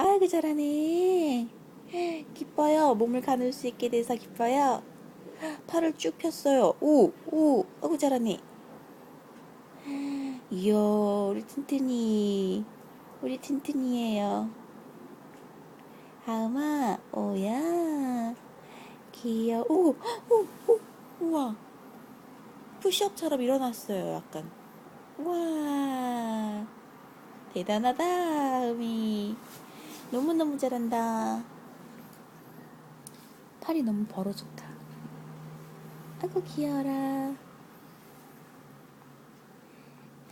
아이고 잘하네. 기뻐요. 몸을 가눌 수 있게 돼서 기뻐요. 팔을 쭉 폈어요. 오, 오, 아이고 잘하네. 이야, 우리 튼튼이. 우리 튼튼이에요. 하음아, 오야. 귀여워. 오, 오, 오, 우와. 푸시업처럼 일어났어요, 약간. 우와. 대단하다, 음이. 너무너무 잘한다. 팔이 너무 벌어졌다. 아이고, 귀여워라.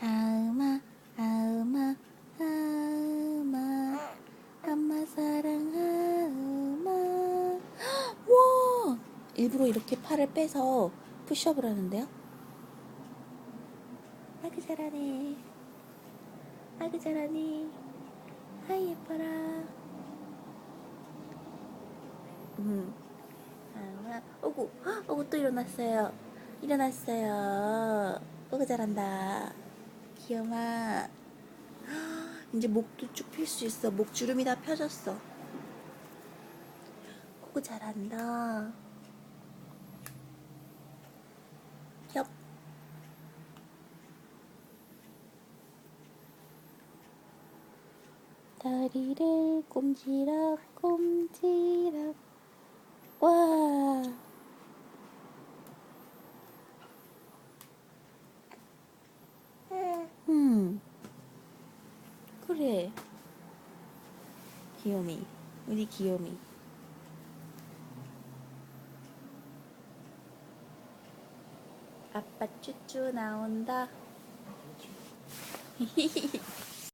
아음아, 아음아, 아음아. 엄마 사랑하음아. 와! 일부러 이렇게 팔을 빼서 푸시업을 하는데요? 아그 잘하네. 아그 잘하네. 아이 예뻐라. 음. 아, 오구, 또 일어났어요. 일어났어요. 오구 잘한다. 귀여워. 이제 목도 쭉 필 수 있어. 목 주름이 다 펴졌어. 오구 잘한다. 엽. 다리를 꼼지락 꼼지락 와 음. 그래 귀요미. 우리 귀요미. 아빠 쭈쭈 나온다